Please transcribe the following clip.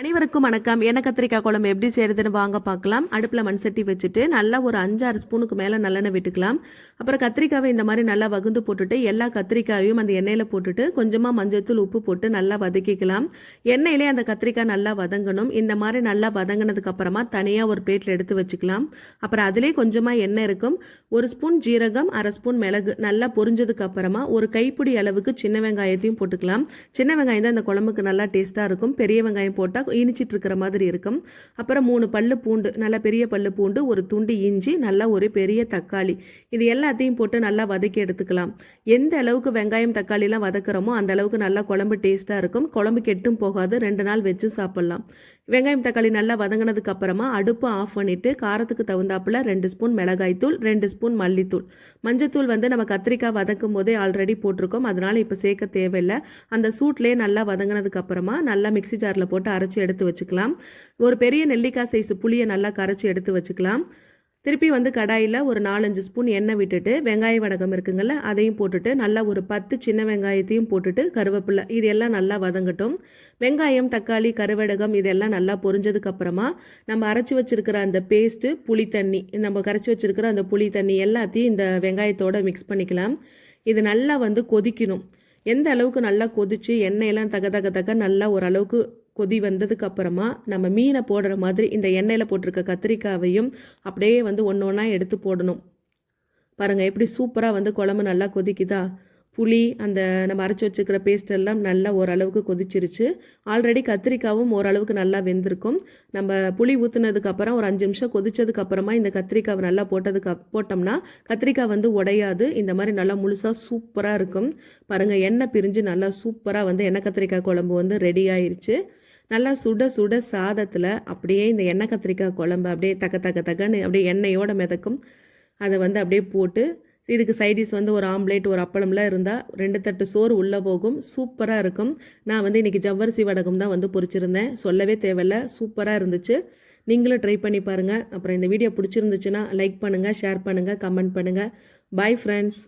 அனைவருக்கும் வணக்கம். எண்ணெய் கத்திரிக்காய் குழம்பு எப்படி செய்யறதுன்னு வாங்க பார்க்கலாம். அடுப்பில் மண் சட்டி வச்சுட்டு நல்லா ஒரு அஞ்சாறு ஸ்பூனுக்கு மேலே நல்லெண்ணெய் விட்டுக்கலாம். அப்புறம் கத்திரிக்காவை இந்த மாதிரி நல்லா வகுந்து போட்டுட்டு எல்லா கத்திரிக்காயையும் அந்த எண்ணெயில் போட்டுட்டு கொஞ்சமாக மஞ்சத்தூள் உப்பு போட்டு நல்லா வதக்கிக்கலாம். எண்ணெயிலே அந்த கத்திரிக்காய் நல்லா வதங்கணும். இந்த மாதிரி நல்லா வதங்கினதுக்கு அப்புறமா தனியாக ஒரு பிளேட்டில் எடுத்து வச்சுக்கலாம். அப்புறம் அதிலே கொஞ்சமாக எண்ணெய் இருக்கும். ஒரு ஸ்பூன் ஜீரகம் அரை ஸ்பூன் மிளகு நல்லா பொரிஞ்சதுக்கு அப்புறமா ஒரு கைப்பிடி அளவுக்கு சின்ன வெங்காயத்தையும் போட்டுக்கலாம். சின்ன வெங்காயம் தான் இந்த குழம்புக்கு நல்லா டேஸ்ட்டாக இருக்கும். பெரிய வெங்காயம் போட்டால் இனிச்சிட்டு இருக்கிற மாதிரி இருக்கும். அப்புறம் மூணு பல்லு பூண்டு நல்லா பெரிய பல்லு பூண்டு ஒரு துண்டு இஞ்சி நல்லா ஒரு பெரிய தக்காளி. இது எல்லாத்தையும் போட்டு நல்லா வதக்கி எடுத்துக்கலாம். எந்த அளவுக்கு வெங்காயம் தக்காளிலாம் வதக்குறோமோ அந்த அளவுக்கு நல்லா குழம்பு டேஸ்ட்டாக இருக்கும். குழம்பு கெட்டும் போகாது. ரெண்டு நாள் வச்சு சாப்பிட்லாம். வெங்காயம் தக்காளி நல்லா வதங்கினதுக்கு அப்புறமா அடுப்பு ஆஃப் பண்ணிட்டு காரத்துக்கு தகுந்தாப்புல ரெண்டு ஸ்பூன் மிளகாய்த்தூள் ரெண்டு ஸ்பூன் மல்லித்தூள். மஞ்சத்தூள் வந்து நம்ம கத்திரிக்காய் வதக்கும் போதே ஆல்ரெடி போட்டிருக்கோம். அதனால இப்போ சேர்க்க தேவையில்லை. அந்த சூட்லேயே நல்லா வதங்கினதுக்கு அப்புறமா நல்லா மிக்ஸி ஜாரில் போட்டு அரைச்சி எடுத்து வச்சுக்கலாம். ஒரு பெரிய நெல்லிக்காய் சைஸ் புளியை நல்லா கரைச்சி எடுத்து வச்சுக்கலாம். திருப்பி வந்து கடாயில் ஒரு நாலஞ்சு ஸ்பூன் எண்ணெய் விட்டுட்டு வெங்காய வடகம் இருக்குங்கள்ல அதையும் போட்டுட்டு நல்லா ஒரு பத்து சின்ன வெங்காயத்தையும் போட்டுட்டு கருவேப்பிலை இது எல்லாம் நல்லா வதங்கட்டும். வெங்காயம் தக்காளி கருவடகம் இதெல்லாம் நல்லா பொரிஞ்சதுக்கப்புறமா நம்ம அரைச்சி வச்சுருக்கிற அந்த பேஸ்ட்டு புளி தண்ணி நம்ம கரைச்சி வச்சிருக்கிற அந்த புளி தண்ணி எல்லாத்தையும் இந்த வெங்காயத்தோட மிக்ஸ் பண்ணிக்கலாம். இது நல்லா வந்து கொதிக்கணும். எந்த அளவுக்கு நல்லா கொதிச்சு எண்ணெயெல்லாம் தக தக தக நல்லா ஓரளவுக்கு கொதி வந்ததுக்கு அப்புறமா நம்ம மீனை போடுற மாதிரி இந்த எண்ணெயில் போட்டிருக்க கத்திரிக்காவையும் அப்படியே வந்து ஒன்று ஒன்றா எடுத்து போடணும். பாருங்கள் எப்படி சூப்பராக வந்து குழம்பு நல்லா கொதிக்குதா? புளி அந்த நம்ம அரைச்சி வச்சுக்கிற பேஸ்ட் எல்லாம் நல்லா ஓரளவுக்கு கொதிச்சிருச்சு. ஆல்ரெடி கத்திரிக்காவும் ஓரளவுக்கு நல்லா வெந்திருக்கும். நம்ம புளி ஊற்றுனதுக்கப்புறம் ஒரு அஞ்சு நிமிஷம் கொதிச்சதுக்கப்புறமா இந்த கத்திரிக்காவை நல்லா போட்டதுக்கு போட்டோம்னா கத்திரிக்காய் வந்து உடையாது. இந்த மாதிரி நல்லா முழுசாக சூப்பராக இருக்கும். பாருங்கள் எண்ணெய் பிரிஞ்சு நல்லா சூப்பராக வந்து எண்ணெய் கத்திரிக்காய் குழம்பு வந்து ரெடி ஆயிடுச்சு நல்லா சுட சுட சாதத்தில் அப்படியே இந்த எண்ணெய் கத்திரிக்காய் குழம்பு அப்படியே தக்க தக்க தக்கன்னு அப்படியே எண்ணெயோடு மிதக்கும். அதை வந்து அப்படியே போட்டு இதுக்கு சைடிஸ் வந்து ஒரு ஆம்லேட் ஒரு அப்பளம்லாம் இருந்தால் ரெண்டு தட்டு சோறு உள்ளே போகும். சூப்பராக இருக்கும். நான் வந்து இன்றைக்கி ஜவ்வரிசி வடகம் தான் வந்து பொறிச்சிருந்தேன் சொல்லவே தேவையில்ல. சூப்பராக இருந்துச்சு. நீங்களும் ட்ரை பண்ணி பாருங்கள் அப்புறம் இந்த வீடியோ பிடிச்சிருந்துச்சுன்னா லைக் பண்ணுங்கள் ஷேர் பண்ணுங்கள் கமெண்ட் பண்ணுங்கள் பாய் ஃப்ரெண்ட்ஸ்